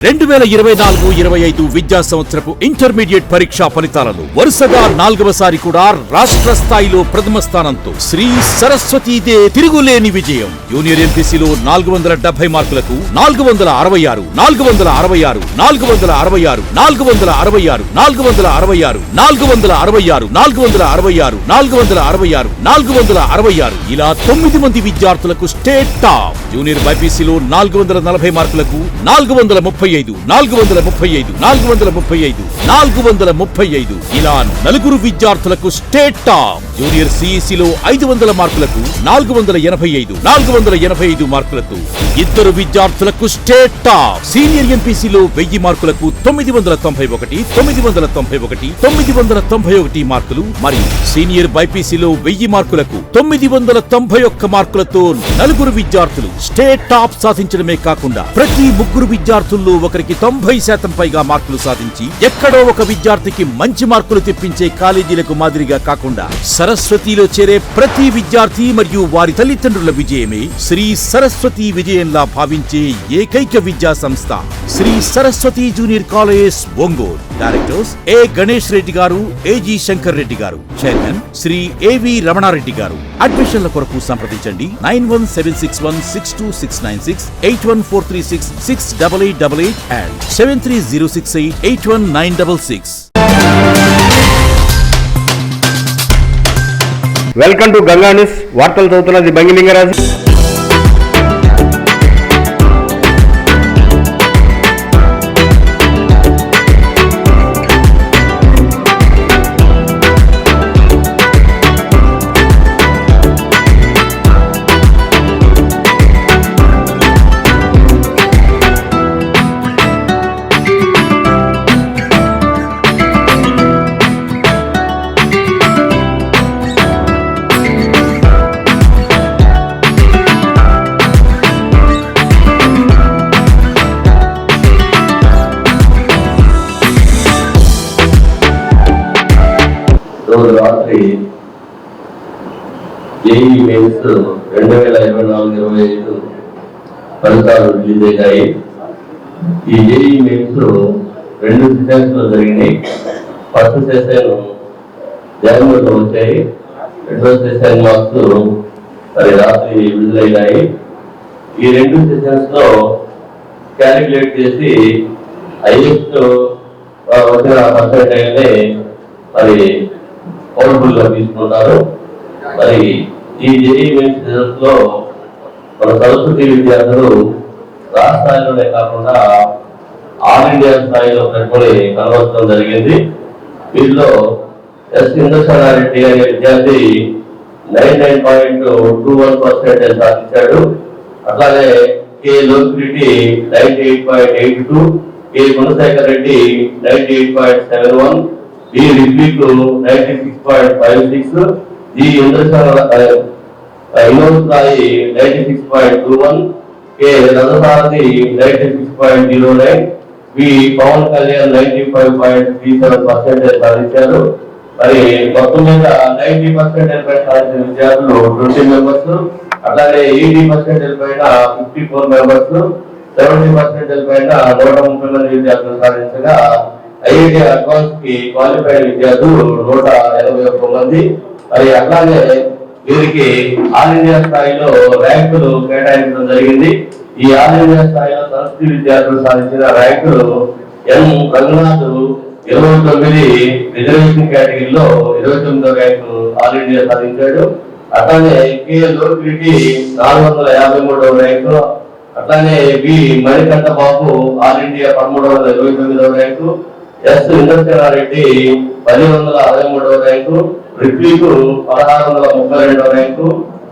రెండు వేల ఇరవై నాలుగు ఇరవై ఐదు విద్యా సంవత్సరపు ఇంటర్మీడియట్ పరీక్షా ఫలితాలను వరుసగా నాలుగవసారి కూడా రాష్ట్ర స్థాయిలో ప్రథమ స్థానంతో శ్రీ సరస్వతీదే తిరుగులేని విజయం జూనియర్ ఎంపీసీలో నాలుగు వందల డెబ్బై మార్కులకు నాలుగు వందల అరవై ఆరు నాలుగు వందల అరవై ఆరు నాలుగు వందల అరవై ఆరు నాలుగు వందల అరవై ఆరు నాలుగు వందల అరవై ఆరు నాలుగు వందల అరవై ఆరు నాలుగు వందల అరవై ఆరు నాలుగు వందల అరవై ఆరు నాలుగు వందల అరవై ఆరు ఇలా తొమ్మిది మంది విద్యార్థులకు స్టేట్ టాప్ జూనియర్ బైపీసీలో నాలుగు వందల నలభై మార్కులకు నాలుగు వందల ముప్పై ఐదు నాలుగు వందల ముప్పై ఐదు నాలుగు వందల ముప్పై ఐదు నాలుగు వందల ముప్పై ఐదు. ఇలా నలుగురు విద్యార్థులకు స్టేట్ టాప్. జూనియర్ సిఈసిలో ఐదు వందల మార్కులకు నాలుగు వందల ఎనభై ఐదు నాలుగు వందల ఎనభై ఐదు మార్కులతో ఇద్దరు విద్యార్థులకు స్టేట్ టాప్. సీనియర్ ఎంపీసీలో వెయ్యి మార్కులకు తొమ్మిది వందల తొంభై ఒకటి తొమ్మిది వందల తొంభై ఒకటి తొమ్మిది వందల తొంభై ఒకటి మార్కులు మరియు సీనియర్ బైపీసీలో వెయ్యి మార్కులకు తొమ్మిది వందల తొంభై ఒక్క మార్కులతో నలుగురు విద్యార్థులు స్టేట్ టాప్ సాధించడమే కాకుండా ప్రతి ముగ్గురు విద్యార్థుల్లో ఒకరికి తొంభై శాతం పైగా మార్కులు సాధించి ఎక్కడో ఒక విద్యార్థికి మంచి మార్కులు తెప్పించే కాలేజీలకు మాదిరిగా కాకుండా సరస్వతిలో చేరే ప్రతి విద్యార్థి మరియు వారి తల్లిదండ్రుల విజయమే శ్రీ సరస్వతి విజయంలా భావించే ఏకైక విద్యా సంస్థ. Shri Saraswati junior college Ongole. Directors A Ganesh Reddy గారు ఏజీ శంకర్ రెడ్డి గారు. చైర్మన్ శ్రీ ఏవి రమణారెడ్డి గారు. అడ్మిషన్ల కొరకు సంప్రదించండి. Nine one seven six one six six two six nine six eight one four three six six double eight double eight and seven three zero six eight eight one nine double six welcome to Ganga news వార్తలు చదువుతున్నది బంగిలింగరాజు. Mains రెండు వేల ఇరవై నాలుగు ఇరవై ఐదు ఫలితాలు release అయ్యాయి. ఈ జేఈ మెయిన్స్ రెండు సెషన్స్లో జరిగినాయి. ఫస్ట్ సెషన్ జనవరిలో వచ్చాయి. రెండో సెషన్ మార్క్స్ మరి రాత్రి విడుదలైనాయి. ఈ రెండు సెషన్స్లో క్యాలిక్యులేట్ చేసి హైయెస్ట్ వచ్చిన పర్సెంటేజ్ మరి పవర్ఫుల్గా తీసుకుంటారు మరి ఈ జేఈ లో మన సంస్కృతి విద్యార్థులు రాష్ట్ర స్థాయిలోనే కాకుండా ఆల్ ఇండియా స్థాయిలో పెట్టుకొని కలవడం జరిగింది. వీటిలో ఎస్ ఇంద్రసేనారెడ్డి అనే విద్యార్థి nine nine point two one percentage సాధించాడు. అట్లాగే K Lokireddy ninety eight point eight two K Gunasekhar Reddy ninety eight point seven one B Ridvik ninety six point five six G Indrasena ఇన్నోవ్ స్థాయి ninety six point two one K Rathasarathi ninety six point zero nine V Pavan Kalyan ninety five point three seven percentage సాధించారు. మరి మొత్తం మీద ninety percentage పైన సాధించిన విద్యార్థులు twenty members అట్లాగే eighty percentage పైన fifty four members seventy percentage పైన నూట ముప్పై మంది విద్యార్థులు సాధించగా ఐఐటి అడ్వాన్స్కి క్వాలిఫైడ్ విద్యార్థులు నూట ఎనభై ఒక్క మంది. మరి అట్లాగే వీరికి ఆల్ ఇండియా స్థాయిలో ర్యాంకులు కేటాయించడం జరిగింది. ఈ ఆల్ ఇండియా స్థాయిలో సరస్వతి విద్యార్థులు సాధించిన ర్యాంకులు ఎం. రంగనాథ్ ఇరవై తొమ్మిది రిజర్వేషన్ కేటగిరీలో ఇరవై తొమ్మిదో ర్యాంకు ఆల్ ఇండియా సాధించాడు. అట్లానే కే. లోకిరెడ్డి నాలుగు వందల యాభై మూడవ ర్యాంకు. అట్లానే B. Manikanta Babu all India పదమూడు వందల ఇరవై తొమ్మిదవ ర్యాంకు. ఎస్. ఇంద్రసేనారెడ్డి పది వందల అరవై మూడవ ర్యాంకు. రిప్లీకు పదహారు వందల ముప్పై రెండవ ర్యాంకు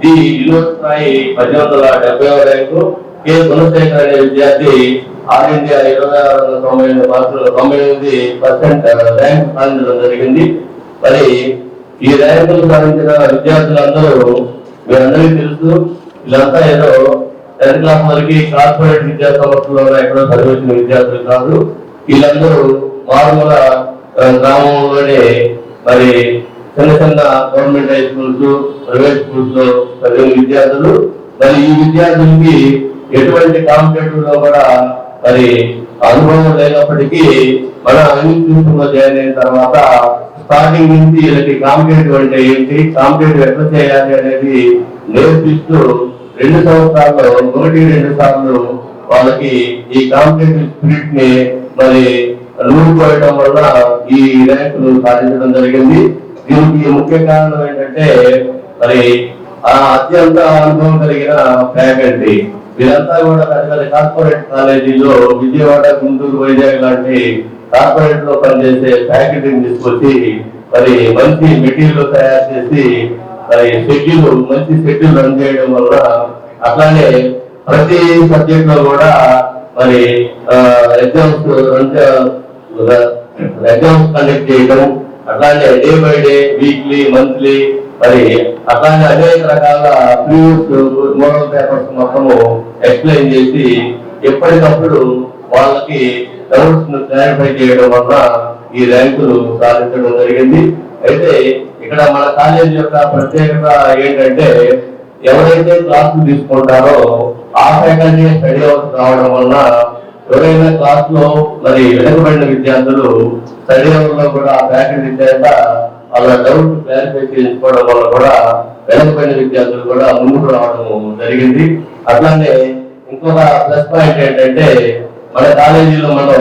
డి ఇల్లు స్థాయి పది వందల డెబ్బై ర్యాంకు కె గుణశేఖర్ అనే విద్యార్థి ఆల్ ఇండియా ఇరవై ఆరు వందల తొంభై ఎనిమిది మార్కులు తొంభై ఎనిమిది పర్సెంట్ ర్యాంకు సాధించడం జరిగింది. మరి ఈ ర్యాంకులు సాధించిన విద్యార్థులందరూ మీరందరికీ తెలుసు వీళ్ళంతా ఏదో టెన్త్ క్లాస్ వరకు కార్పొరేట్ విద్యా సంస్థలో ఎక్కడో చదివించిన విద్యార్థులు కాదు. వీళ్ళందరూ మారుమూల గ్రామంలోనే మరి చిన్న చిన్న government high schools private schools చదివిన విద్యార్థులు మరి ఈ విద్యార్థులకి ఎటువంటి కాంపిటేటివ్లో కూడా మరి అనుభవం లేనప్పటికీ మన ఇన్స్టిట్యూషన్లో జాయిన్ అయిన తర్వాత స్టార్టింగ్ నుంచి వీళ్ళకి కాంపిటేటివ్ అంటే ఏంటి కాంపిటేటివ్ ఎట్లా చేయాలి అనేది నేర్పిస్తూ రెండు సంవత్సరాల్లో ఒకటి రెండు సార్లు వాళ్ళకి ఈ కాంపిటేటివ్ స్పిరిట్ని మరి నూరుకోవడం వల్ల ఈ ర్యాంకులు సాధించడం జరిగింది. దీనికి ముఖ్య కారణం ఏంటంటే మరి ఆ అత్యంత అనుభవం కలిగిన ఫ్యాకల్టీ వీరంతా కూడా పెద్ద పెద్ద కార్పొరేట్ కాలేజీలో విజయవాడ గుంటూరు వైజాగ్ లాంటి కార్పొరేట్లో పనిచేసే ఫ్యాకల్టీని తీసుకొచ్చి మరి మంచి మెటీరియల్ తయారు చేసి మరి షెడ్యూల్ మంచి షెడ్యూల్ రన్ చేయడం వల్ల అట్లానే ప్రతి సబ్జెక్ట్లో కూడా మరి ఎగ్జామ్స్ ఎగ్జామ్స్ కండక్ట్ చేయడం అట్లానే day by day weekly monthly మరి అట్లానే అనేక రకాల ప్రీవియస్ మోడల్ పేపర్స్ మొత్తము ఎక్స్ప్లెయిన్ చేసి ఎప్పటికప్పుడు వాళ్ళకి డౌట్స్ను క్లారిఫై చేయడం వల్ల ఈ ర్యాంకులు సాధించడం జరిగింది. అయితే ఇక్కడ మన కాలేజీ యొక్క ప్రత్యేకత ఏంటంటే ఎవరైతే క్లాసులు తీసుకుంటారో ఆ ఫ్యాకల్టీ స్టడీ అవర్స్ రావడం వలన ఎవరైనా క్లాస్లో మరి వెనుకబడిన విద్యార్థులు స్టడీ కూడా ఆ ఫ్యాకల్టీ చేత వాళ్ళ డౌట్ క్లారిఫై చేసుకోవడం వల్ల కూడా వెనుకబడిన విద్యార్థులు కూడా ముందుకు రావడం జరిగింది. అట్లానే ఇంకొక ప్లస్ పాయింట్ ఏంటంటే మన కాలేజీలో మనం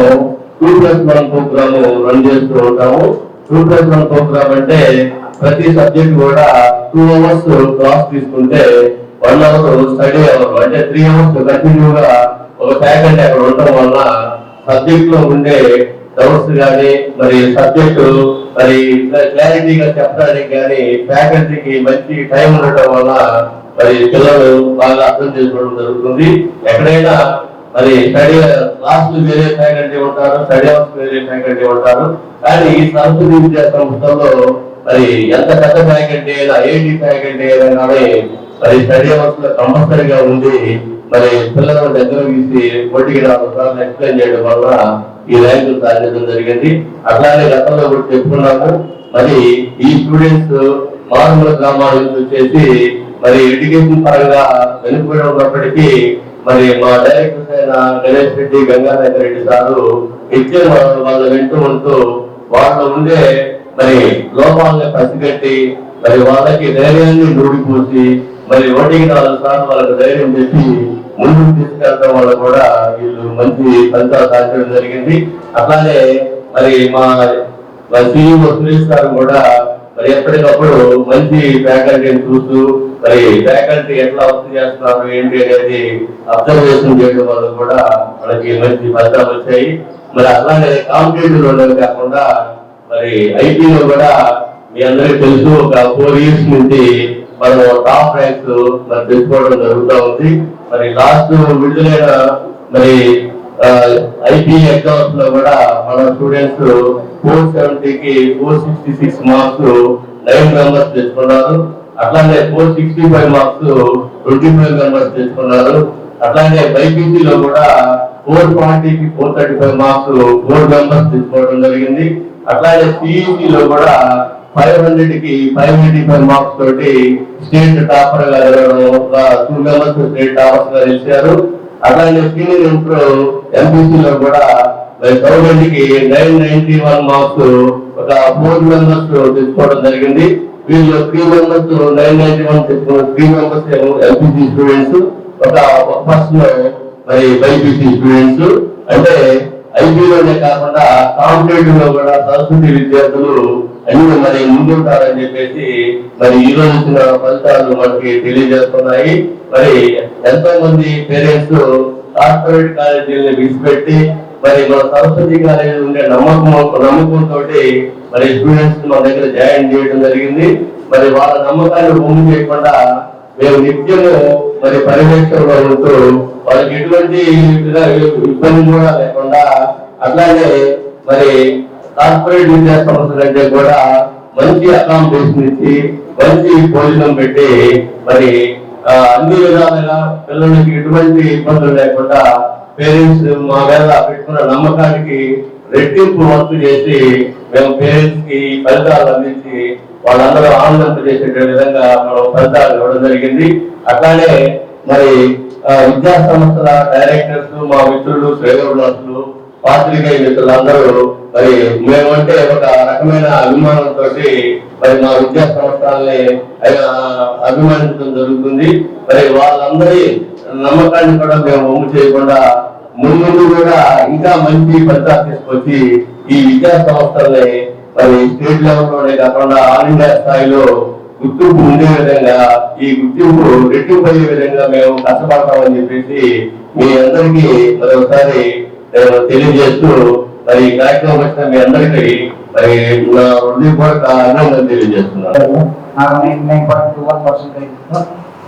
two plus one program run చేస్తూ ఉంటాము. టూ ప్లస్ వన్ ప్రోగ్రామ్ అంటే ప్రతి సబ్జెక్ట్ కూడా టూ అవర్స్ క్లాస్ తీసుకుంటే వన్ అవర్ స్టడీ అవర్ అంటే త్రీ అవర్స్ కంటిన్యూగా ఒక ఫ్యాకల్టీ అక్కడ ఉండటం వల్ల సబ్జెక్ట్లో ఉండే డౌట్స్ కానీ మరి సబ్జెక్టు మరి క్లారిటీగా చెప్పడానికి కానీ ఫ్యాకల్టీకి మంచి టైం ఉండటం వల్ల మరి పిల్లలు బాగా అర్థం చేసుకోవడం జరుగుతుంది. ఎక్కడైనా మరి స్టడీ లాస్ట్ వేరే ఫ్యాకల్టీ ఉంటారు స్టడీ అవర్స్ వేరే ఫ్యాకల్టీ ఉంటారు. కానీ ఈ సంస్కృతి విద్యా సంస్థలో మరి ఎంత పెద్ద ఫ్యాకల్టీ అయినా ఏటి ఫ్యాకల్టీ అయినా కానీ మరి స్టడీ అవర్స్లో కంపల్సరీగా ఉంది మరి పిల్లలను దగ్గర తీసి పోటీకి రావడం ఎక్స్ప్లెయిన్ చేయడం వల్ల ఈ ర్యాంకులు సాధించడం జరిగింది. అట్లానే గతంలో కూడా చెప్పుకున్నాము. మరి ఈ స్టూడెంట్స్ మారుమూల గ్రామాల నుంచి వచ్చేసి మరి ఎడ్యుకేషన్ పరంగా వెనుకబడి ఉన్నప్పటికీ మరి మా డైరెక్టర్స్ అయిన గణేష్ రెడ్డి గంగాధర్ రెడ్డి సారు ఇచ్చే వాళ్ళు వింటూ ఉంటూ వాళ్ళు ఉండే మరి లోపాలని పసిగట్టి మరి వాళ్ళకి ధైర్యాన్ని నూడిపోసి మరి ఓటికి నాలుగు సార్లు వాళ్ళకి ధైర్యం చెప్పి ముందుకు తీసుకెళ్ళడం వల్ల కూడా వీళ్ళు మంచి ఫలితాలు సాధించడం జరిగింది. అట్లానే మరి మా మా సీఈఓ సురేష్ గారు కూడా మరి ఎప్పటికప్పుడు మంచి ఫ్యాకల్టీని చూస్తూ మరి ఫ్యాకల్టీ ఎట్లా వర్క్ చేస్తున్నారు ఏంటి అనేది అబ్జర్వేషన్ చేయడం వల్ల కూడా మనకి మంచి ఫలితాలు వచ్చాయి. మరి అట్లానే కాంపిటేటివ్లో కాకుండా మరి ఐటీలో కూడా మీ అందరికీ తెలుసు ఒక ఫోర్ ఇయర్స్ నుంచి మనం టాప్ ర్యాంక్ మరి తెచ్చుకోవడం జరుగుతూ ఉంది. మరి లాస్ట్ విడుదలైన మరి ఐపీ ఎగ్జామ్స్లో కూడా మన students four సెవెంటీకి four sixty six marks nine members తెచ్చుకున్నారు అట్లానే four sixty five marks twenty five members తెచ్చుకున్నారు అట్లానే బైపీసీలో కూడా ఫోర్ ఫార్టీకి four thirty five marks four members తెచ్చుకోవడం జరిగింది. అట్లానే సిఈసి కూడా ఫైవ్ హండ్రెడ్కి ఫైవ్ ఎయిటీ ఫైవ్ మార్క్స్ తోటి స్టేట్ టాపర్గా టూ మెంబర్స్ స్టేట్ టాపర్స్గా నిలిచారు అలాగే senior improve M P C లో కూడా గవర్నమెంట్కి నైన్ నైన్టీ వన్ మార్క్స్ ఒక ఫోర్ మెంబర్స్ తీసుకోవడం జరిగింది. వీళ్ళు three members nine ninety one తీసుకున్న three members M P C students ఒక ఫస్ట్ మరి బైపీసీ స్టూడెంట్స్. అంటే ఐపీలోనే కాకుండా కాంపిటేటివ్లో కూడా సంస్కృతి విద్యార్థులు అన్ని మరి ముందుంటారని చెప్పేసి మరి ఈ రోజు వచ్చిన ఫలితాలు మనకి తెలియజేస్తున్నాయి. మరి ఎంతో మంది పేరెంట్స్ కార్పొరేట్ కాలేజీలను విడిచిపెట్టి మరి మన సరస్వతి కాలేజీ ఉండే నమ్మకం నమ్మకంతో మరి స్టూడెంట్స్ మన దగ్గర జాయిన్ చేయడం జరిగింది. మరి వాళ్ళ నమ్మకాన్ని భూమి చేయకుండా మేము నిత్యము మరి పర్యవేక్షణలో ఉంటూ వాళ్ళకి ఎటువంటి ఇబ్బంది కూడా లేకుండా అట్లానే మరి కార్పొరేట్ విద్యా సంస్థల కంటే కూడా మంచి అకామిడేషన్ ఇచ్చి మంచి భోజనం పెట్టి మరి అన్ని విధాలుగా పిల్లలకి ఎటువంటి ఇబ్బందులు లేకుండా పేరెంట్స్ మా మీద పెట్టుకున్న నమ్మకానికి రెట్టింపు వర్క్ చేసి మేము పేరెంట్స్కి ఫలితాలు అందించి వాళ్ళందరూ ఆనందింపజేసే విధంగా మనం ఫలితాలు ఇవ్వడం జరిగింది. అట్లానే మరి విద్యా సంస్థల డైరెక్టర్స్ మా మిత్రులు శ్రేయోభిలాసులు పాత్రికేయ మిత్రులందరూ మరి మేమంటే ఒక రకమైన అభిమానంతో మరి మా విద్యా సంస్థల్ని ఆ, అభిమానించడం జరుగుతుంది. మరి వాళ్ళందరి నమ్మకాన్ని కూడా మేము ఒమ్ము చేయకుండా ముందు కూడా ఇంకా మంచి ఫలితాలు తీసుకొచ్చి ఈ విద్యా సంస్థల్ని మరి స్టేట్ లెవెల్లోనే కాకుండా ఆల్ ఇండియా స్థాయిలో గుర్తింపు ఉండే విధంగా ఈ గుర్తింపు రెట్టింపు అయ్యే విధంగా మేము కష్టపడతామని చెప్పేసి మీ అందరికీ మరొకసారి తెలియజేస్తూ మరి ఈ కార్యక్రమం వచ్చిన మీ అందరికీ మరి నా హృదయపూర్వక అభినందనలు తెలియజేస్తున్నాను. నాకు టూ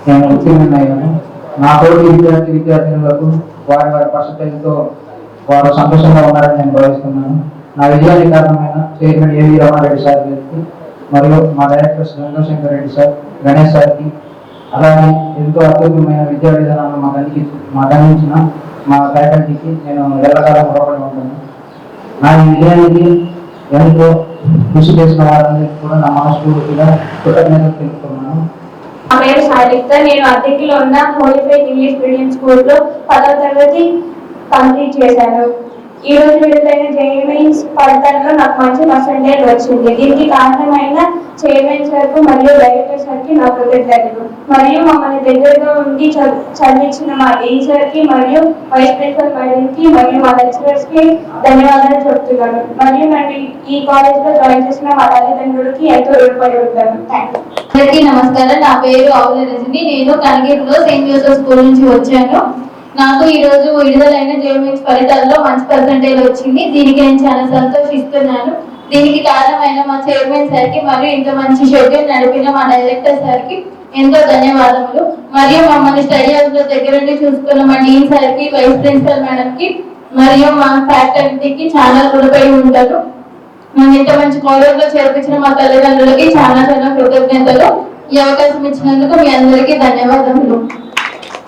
నేను ఉత్తీర్ణులయ్యాను నా తోటి విద్యార్థి విద్యార్థినులకు వారి వారి పర్సంటేజ్తో వారు సంతోషంగా ఉన్నారని నేను భావిస్తున్నాను. నా విజయానికి కారణమైన చైర్మన్ ఏవి రామారెడ్డి సార్ గారికి మరియు మా డైరెక్టర్స్ చంద్రశేఖర్ రెడ్డి సార్ గణేష్ సార్కి అలాగే ఎంతో అద్భుతమైన విద్యా విధానాలను మాకు అందించి మాకు అందించిన మా ఫ్యాకల్టీకి నేను ఎల్లకాలం పొరపడి ఉంటాను నా విజయానికి ఎంతో కృషి చేసిన వారందరికీ కూడా నా మనస్ఫూర్తిగా కృతజ్ఞతలు తెలుపుతున్నాను. నా పేరు సారిక నేను అద్దెకిలో ఉన్న హోలీఫైడ్ ఇంగ్లీష్ మీడియం స్కూల్లో పదవ తరగతి కంప్లీట్ చేశాను. ఈ రోజు విడుదలైన జేఈమెయిన్స్ ఫలితాల్లో నాకు మంచి పర్సంటేజ్ వచ్చింది. దీనికి కారణమైన చైర్మన్ సార్కు మరియు డైరెక్టర్ సార్కి నా కృతజ్ఞతలు. మరియు మమ్మల్ని దగ్గరగా ఉండి చదివించిన మా డీన్ సార్కి మరియు వైస్ ప్రిన్సిపల్ మేడంకి మరియు మా లెక్చరర్స్కి ధన్యవాదాలు చెప్తున్నాను. మరియు నన్ను ఈ కాలేజ్లో జాయిన్ చేసిన మా తల్లిదండ్రులకి ఎంతో రుణపడి ఉంటాను. థ్యాంక్ యూ అందరికీ నమస్కారం. నా పేరు ఆవుల రజని. నేను కనగిరిలో సెయింట్ జోసెఫ్ స్కూల్ నుంచి వచ్చాను. నాకు ఈ రోజు విడుదలైన జేఎంఎక్స్ ఫలితాల్లో మంచి పర్సంటేజ్ వచ్చింది. దీనికి నేను చాలా సంతోషిస్తున్నాను. దీనికి కారణమైన మా చైర్మన్ సార్కి మరియు ఇంత మంచి షెడ్యూల్ నడిపిన మా డైరెక్టర్ సార్కి ఎంతో ధన్యవాదములు. మరియు మమ్మల్ని స్టడీ హౌస్లో దగ్గర నుండి చూసుకున్న మా డీన్ సార్కి వైస్ ప్రిన్సిపల్ మేడంకి మరియు మా ఫ్యాకల్టీకి చాలా రుణపడి ఉంటారు. మేము ఇంత మంచి కాలేజ్లో చేర్పించిన మా తల్లిదండ్రులకి చాలా చాలా కృతజ్ఞతలు. ఈ అవకాశం ఇచ్చినందుకు మీ అందరికీ ధన్యవాదములు.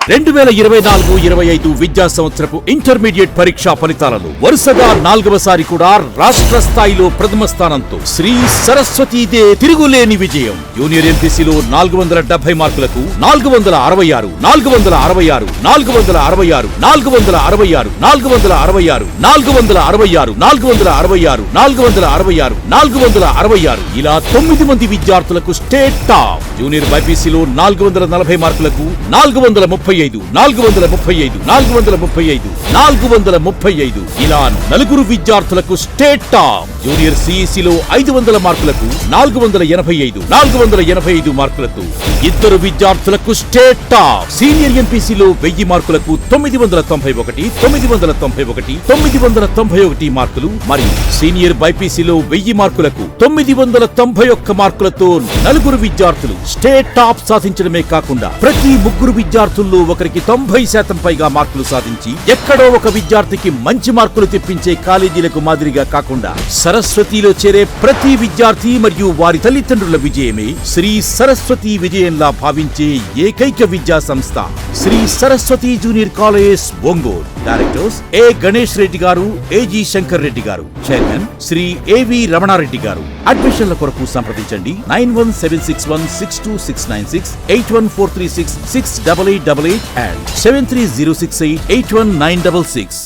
రెండు వేల ఇరవై నాలుగు ఇరవై ఐదు విద్యా సంవత్సరపు ఇంటర్మీడియట్ పరీక్షా ఫలితాలను వరుసగా నాలుగవసారి కూడా రాష్ట్ర స్థాయిలో ప్రథమ స్థానంతో శ్రీ సరస్వతీదే తిరుగులేని విజయం జూనియర్ ఎంపీసీలో నాలుగు వందల డెబ్బై మార్కులకు నాలుగు వందల అరవై ఆరు నాలుగు వందల అరవై ఆరు నాలుగు వందల అరవై ఆరు నాలుగు వందల అరవై ఆరు నాలుగు వందల అరవై ఆరు నాలుగు వందల అరవై ఆరు నాలుగు వందల అరవై ఆరు నాలుగు వందల అరవై ఆరు నాలుగు వందల అరవై ఆరు ఇలా తొమ్మిది మంది విద్యార్థులకు స్టేట్ టాప్ జూనియర్ బైపీసీలో నాలుగు వందల నలభై మార్కులకు నాలుగు వందల ముప్పై ఐదు నాలుగు వందల ముప్పై ఐదు నాలుగు వందల ముప్పై ఐదు నాలుగు వందల ముప్పై ఐదు. ఇలా నలుగురు విద్యార్థులకు స్టేట్ టాప్. జూనియర్ సిఇసిలో ఐదు వందల మార్కులకు నాలుగు వందల ఎనభై ఐదు నాలుగు వందల ఎనభై ఐదు మార్కులతో ఇద్దరు విద్యార్థులకు స్టేట్ టాప్. సీనియర్ ఎంపీసీలో వెయ్యి మార్కులకు తొమ్మిది వందల తొంభై ఒకటి తొమ్మిది వందల తొంభై ఒకటి తొమ్మిది వందల తొంభై ఒకటి మార్కులు. మరియు సీనియర్ బైపీసీలో వెయ్యి మార్కులకు తొమ్మిది వందల తొంభై ఒక్క మార్కులతో నలుగురు విద్యార్థులు స్టేట్ టాప్ సాధించడమే కాకుండా ప్రతి ముగ్గురు విద్యార్థుల్లో ఒకరికి తొంభై శాతం పైగా మార్కులు సాధించి ఎక్కడో ఒక విద్యార్థికి మంచి మార్కులు తెప్పించే కాలేజీలకు మాదిరిగా కాకుండా సరస్వతిలో చేరే ప్రతి విద్యార్థి మరియు వారి తల్లిదండ్రుల విజయమే శ్రీ సరస్వతి విజయంలా భావించే ఏకైక విద్యా సంస్థ Shri Saraswati junior college Ongole. Directors A Ganesh Reddy గారు ఏజీ శంకర్ రెడ్డి గారు చైర్మన్ శ్రీ ఏవి రమణారెడ్డి గారు. అడ్మిషన్ల కొరకు సంప్రదించండి. Nine one seven six one six two six nine six eight one four three six six double eight double eight and seven three zero six eight eight one nine double six.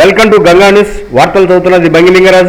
Welcome to Ganga news. వార్తలు చదువుతున్నది బంగిలింగరాజు.